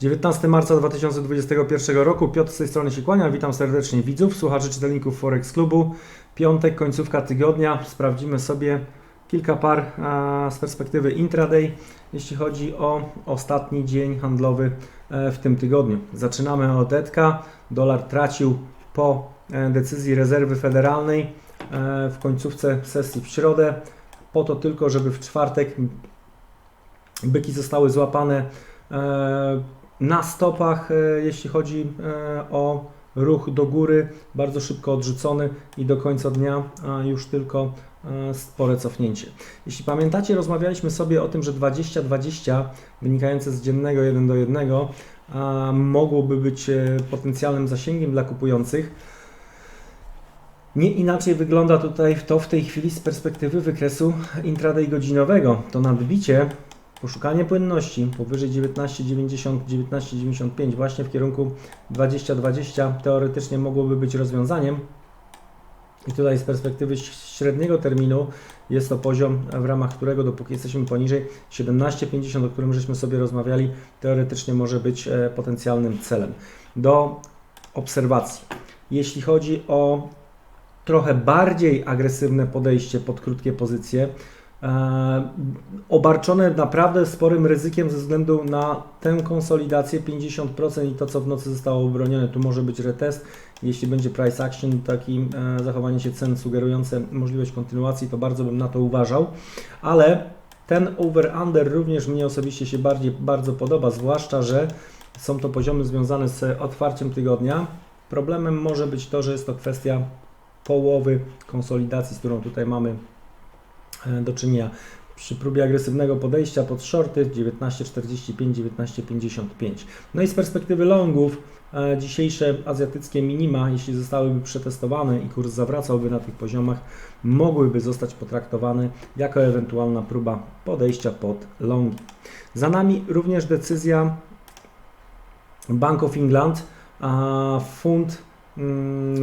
19 marca 2021 roku. Piotr z tej strony się kłania. Witam serdecznie widzów, słuchaczy, czytelników Forex Klubu. Piątek, końcówka tygodnia. Sprawdzimy sobie kilka par z perspektywy intraday, jeśli chodzi o ostatni dzień handlowy e, w tym tygodniu. Zaczynamy od ETKA. Dolar tracił po e, decyzji rezerwy federalnej e, w końcówce sesji w środę, po to tylko, żeby w czwartek byki zostały złapane na stopach, e, jeśli chodzi e, o ruch do góry, bardzo szybko odrzucony i do końca dnia już tylko e, spore cofnięcie. Jeśli pamiętacie, rozmawialiśmy sobie o tym, że 20-20 wynikające z dziennego 1 do 1 a, mogłoby być potencjalnym zasięgiem dla kupujących. Nie inaczej wygląda tutaj to w tej chwili z perspektywy wykresu intraday godzinowego. To nadbicie, poszukanie płynności powyżej 19,90, 19,95 właśnie w kierunku 20,20 teoretycznie mogłoby być rozwiązaniem. I tutaj z perspektywy średniego terminu jest to poziom, w ramach którego dopóki jesteśmy poniżej 17,50, o którym żeśmy sobie rozmawiali, teoretycznie może być e, potencjalnym celem. Do obserwacji. Jeśli chodzi o trochę bardziej agresywne podejście pod krótkie pozycje, obarczone naprawdę sporym ryzykiem ze względu na tę konsolidację 50% i to, co w nocy zostało obronione. Tu może być retest. Jeśli będzie price action, taki e, zachowanie się cen sugerujące możliwość kontynuacji, to bardzo bym na to uważał. Ale ten over-under również mnie osobiście się bardziej, bardzo podoba, zwłaszcza, że są to poziomy związane z otwarciem tygodnia. Problemem może być to, że jest to kwestia połowy konsolidacji, z którą tutaj mamy e, do czynienia. Przy próbie agresywnego podejścia pod shorty 19,45, 19,55. No i z perspektywy longów e, dzisiejsze azjatyckie minima, jeśli zostałyby przetestowane i kurs zawracałby na tych poziomach, mogłyby zostać potraktowane jako ewentualna próba podejścia pod longi. Za nami również decyzja Bank of England, a funt mm,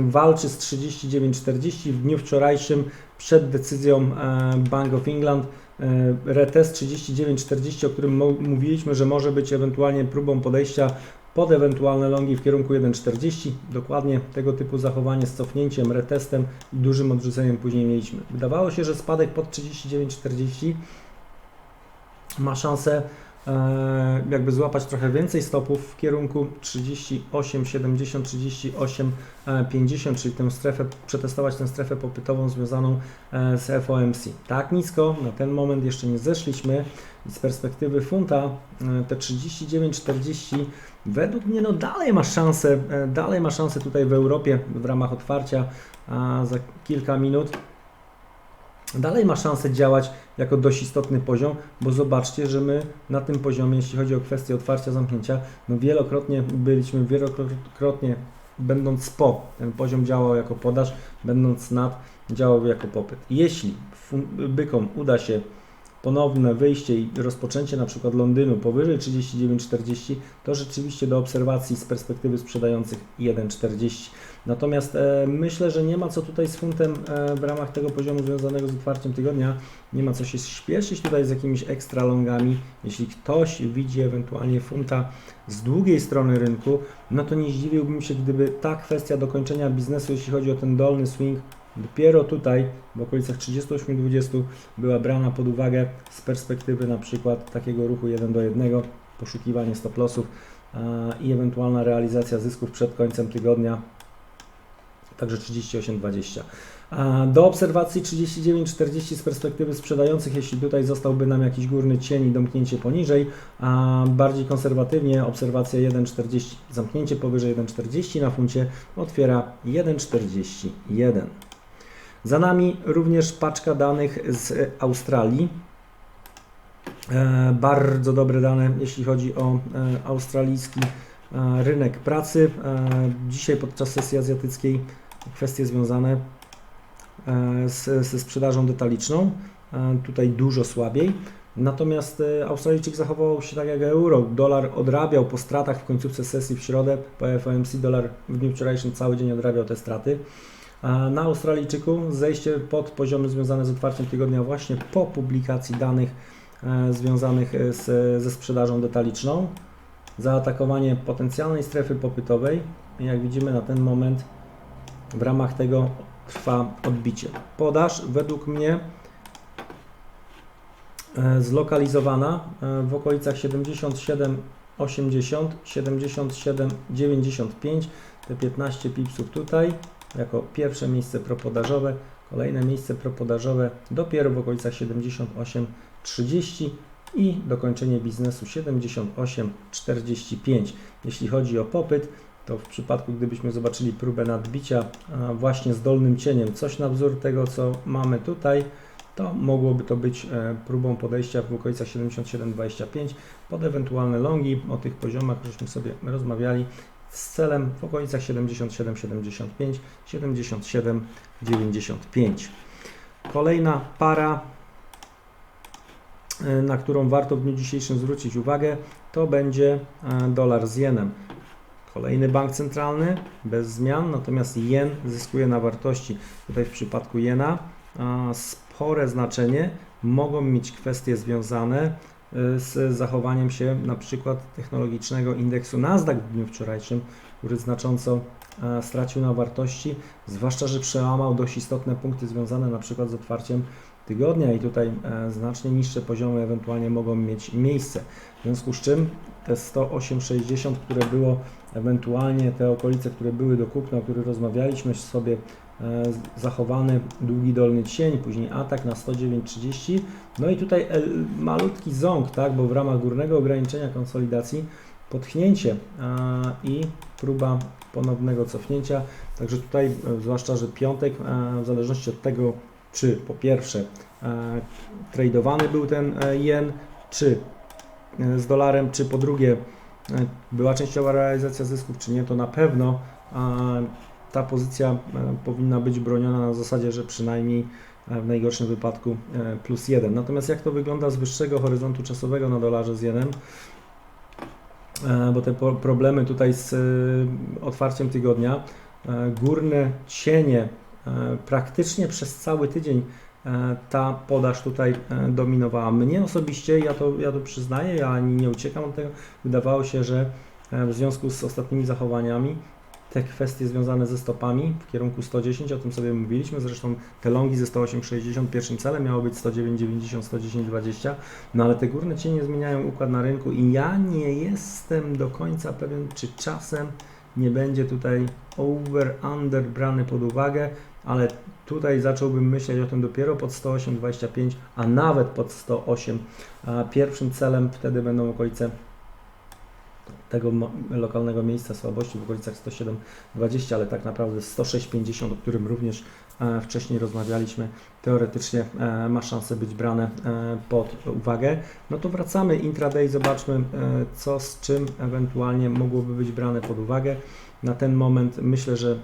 walczy z 39,40 w dniu wczorajszym przed decyzją e, Bank of England. e, Retest 39,40, o którym mówiliśmy, że może być ewentualnie próbą podejścia pod ewentualne longi w kierunku 1,40. Dokładnie tego typu zachowanie z cofnięciem, retestem i dużym odrzuceniem później mieliśmy. Wydawało się, że spadek pod 39,40 ma szansę jakby złapać trochę więcej stopów w kierunku 38, 70, 38, e, 50, czyli tę strefę, przetestować tę strefę popytową związaną e, z FOMC. Tak nisko, na ten moment jeszcze nie zeszliśmy z perspektywy funta e, te 39, 40 według mnie no dalej ma szansę, e, dalej ma szansę tutaj w Europie w ramach otwarcia za kilka minut dalej ma szansę działać jako dość istotny poziom, bo zobaczcie, że my na tym poziomie, jeśli chodzi o kwestię otwarcia, zamknięcia, no wielokrotnie byliśmy, wielokrotnie będąc po, ten poziom działał jako podaż, będąc nad, działał jako popyt. Jeśli bykom uda się ponowne wyjście i rozpoczęcie na przykład Londynu powyżej 39,40, to rzeczywiście do obserwacji z perspektywy sprzedających 1,40. Natomiast e, myślę, że nie ma co tutaj z funtem e, w ramach tego poziomu związanego z otwarciem tygodnia, nie ma co się śpieszyć tutaj z jakimiś ekstra longami. Jeśli ktoś widzi ewentualnie funta z długiej strony rynku, no to nie zdziwiłbym się, gdyby ta kwestia dokończenia biznesu, jeśli chodzi o ten dolny swing, dopiero tutaj w okolicach 38-20 była brana pod uwagę z perspektywy na przykład takiego ruchu 1 do 1, poszukiwanie stop lossów i ewentualna realizacja zysków przed końcem tygodnia, także 38-20. A, Do obserwacji 39-40 z perspektywy sprzedających, jeśli tutaj zostałby nam jakiś górny cień i domknięcie poniżej, a bardziej konserwatywnie obserwacja 1,40, zamknięcie powyżej 1,40 na funcie otwiera 1,41. Za nami również paczka danych z Australii. E, bardzo dobre dane, jeśli chodzi o e, australijski e, rynek pracy. Dzisiaj podczas sesji azjatyckiej kwestie związane z, ze sprzedażą detaliczną. Tutaj dużo słabiej. Natomiast Australijczyk zachował się tak jak euro. Dolar odrabiał po stratach w końcówce sesji w środę. Po FOMC dolar w dniu wczorajszym cały dzień odrabiał te straty. Na Australijczyku zejście pod poziomy związane z otwarciem tygodnia właśnie po publikacji danych e, związanych z, ze sprzedażą detaliczną. zaatakowanie potencjalnej strefy popytowej. Jak widzimy na ten moment w ramach tego trwa odbicie. Podaż według mnie e, zlokalizowana e, w okolicach 77 80, 77, 95, te 15 pipsów tutaj jako pierwsze miejsce propodażowe, kolejne miejsce propodażowe dopiero w okolicach 78, 30 i dokończenie biznesu 78, 45. Jeśli chodzi o popyt, to w przypadku gdybyśmy zobaczyli próbę nadbicia właśnie z dolnym cieniem, coś na wzór tego co mamy tutaj, to mogłoby to być e, próbą podejścia w okolicach 77,25 pod ewentualne longi o tych poziomach, żeśmy sobie rozmawiali z celem w okolicach 77,75, 77,95. Kolejna para, e, na którą warto w dniu dzisiejszym zwrócić uwagę, to będzie e, dolar z jenem. Kolejny bank centralny bez zmian, natomiast jen zyskuje na wartości. Tutaj w przypadku jena spore znaczenie mogą mieć kwestie związane z zachowaniem się na przykład technologicznego indeksu Nasdaq w dniu wczorajszym, który znacząco e, stracił na wartości, zwłaszcza, że przełamał dość istotne punkty związane na przykład z otwarciem tygodnia i tutaj e, znacznie niższe poziomy ewentualnie mogą mieć miejsce. W związku z czym te 108,60, które było ewentualnie te okolice, które były do kupna, o których rozmawialiśmy sobie, zachowany długi dolny cień, później atak na 109,30. No i tutaj malutki ząg, tak, bo w ramach górnego ograniczenia konsolidacji potchnięcie a, i próba ponownego cofnięcia. Także tutaj, e, zwłaszcza, że piątek, e, w zależności od tego, czy po pierwsze e, tradowany był ten e, jen, czy e, z dolarem, czy po drugie e, była częściowa realizacja zysków, czy nie, to na pewno ta pozycja e, powinna być broniona na zasadzie, że przynajmniej e, w najgorszym wypadku e, plus jeden. Natomiast jak to wygląda z wyższego horyzontu czasowego na dolarze z jenem? E, Bo te problemy tutaj z otwarciem tygodnia, górne cienie praktycznie przez cały tydzień ta podaż tutaj dominowała. Mnie osobiście, ja to, ja to przyznaję, ja nie uciekam od tego, wydawało się, że w związku z ostatnimi zachowaniami te kwestie związane ze stopami w kierunku 110, o tym sobie mówiliśmy, zresztą te longi ze 108,60 pierwszym celem miało być 109,90, 110,20, no ale te górne cienie zmieniają układ na rynku i ja nie jestem do końca pewien, czy czasem nie będzie tutaj over, under brany pod uwagę, ale tutaj zacząłbym myśleć o tym dopiero pod 108,25, a nawet pod 108. A pierwszym celem wtedy będą okolice tego lokalnego miejsca słabości w okolicach 107,20, ale tak naprawdę 106,50, o którym również e, wcześniej rozmawialiśmy, teoretycznie e, ma szansę być brane e, pod uwagę. No to wracamy intraday, zobaczmy co z czym ewentualnie mogłoby być brane pod uwagę. Na ten moment myślę, że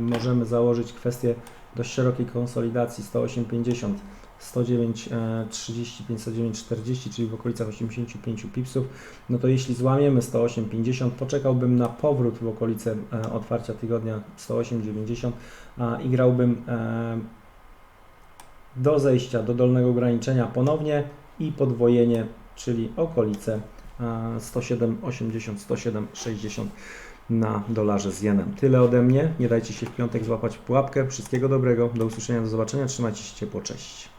możemy założyć kwestię dość szerokiej konsolidacji 108,50. 109,35, 109,40, czyli w okolicach 85 pipsów, no to jeśli złamiemy 108,50, poczekałbym na powrót w okolice e, otwarcia tygodnia 108,90 a, i grałbym e, do zejścia do dolnego ograniczenia ponownie i podwojenie, czyli okolice e, 107,80, 107,60 na dolarze z jenem. Tyle ode mnie. Nie dajcie się w piątek złapać w pułapkę. Wszystkiego dobrego. Do usłyszenia, do zobaczenia. Trzymajcie się ciepło. Cześć.